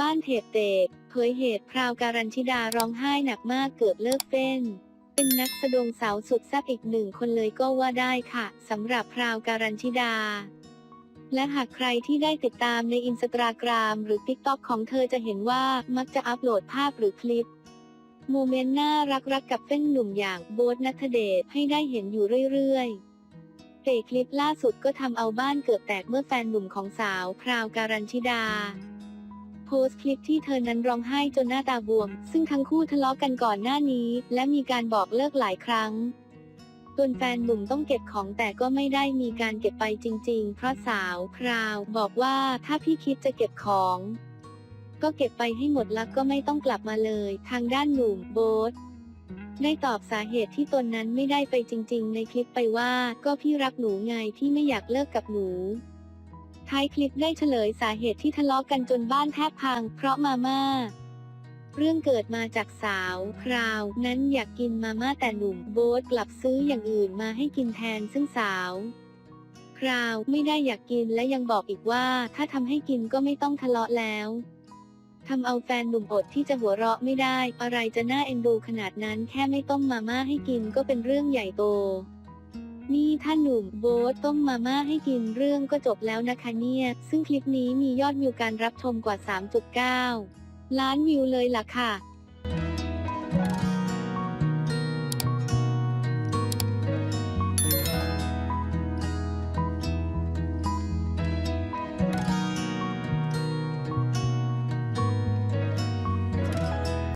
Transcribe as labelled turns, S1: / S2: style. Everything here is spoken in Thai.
S1: บ้านเทปเตกเผยเหตุพราวการัญชิดาร้องไห้หนักมากเกือบเลิกเต้น เป็นนักแสดงสาวสุดแซ่บอีกหนึ่งคนเลยก็ว่าได้ค่ะสำหรับพราวการัญชิดา และหากใครที่ได้ติดตามในอินสตาแกรมหรือ t ิ k t o k ของเธอจะเห็นว่ามักจะอัปโหลดภาพหรือคลิปโมเมนต์น่ารักรักกับเฟ้นหนุ่มอย่างโบ๊ทนัทเดชให้ได้เห็นอยู่เรื่อยๆแต่คลิปล่าสุดก็ทำเอาบ้านเกือบแตกเมื่อแฟนหนุ่มของสาวพราวการัญชิดา โพสต์คลิปที่เธอนั้นร้องไห้จนหน้าตาบวม ซึ่งทั้งคู่ทะเลาะกันก่อนหน้านี้ และมีการบอกเลิกหลายครั้งจนแฟนหนุ่มต้องเก็บของแต่ก็ไม่ได้มีการเก็บไปจริง ๆ เพราะสาวพราว บอกว่าถ้าพี่คิดจะเก็บของก็เก็บไปให้หมดแล้วก็ไม่ต้องกลับมาเลย ทางด้านหนุ่มโบ๊ทได้ตอบสาเหตุที่ตนนั้นไม่ได้ไปจริง ๆ ในคลิปไปว่า ก็พี่รักหนูไงที่ไม่อยากเลิกกับหนู ท้ายคลิปได้เฉลยสาเหตุที่ทะเลาะกันจนบ้านแทบพัง เพราะมาม่า เรื่องเกิดมาจากสาวพราว นั้นอยากกินมาม่าแต่หนุ่มโบ๊ทกลับซื้ออย่างอื่นมาให้กินแทนซึ่งสาวพราวไม่ได้อยากกินและยังบอกอีกว่าถ้าทำให้กินก็ไม่ต้องทะเลาะแล้วทำเอาแฟนหนุ่มอดที่จะหัวเราะไม่ได้ อะไรจะน่าเอ็นดูขนาดนั้นแค่ไม่ต้มมาม่าให้กินก็เป็นเรื่องใหญ่โต นี่ถ้าหนุ่มโบ๊ทต้มมาม่าให้กินเรื่องก็จบแล้วนะคะเนี่ย ซึ่งคลิปนี้มียอดวิวการรับชมกว่า 3.9 ล้านวิวเลยล่ะค่ะ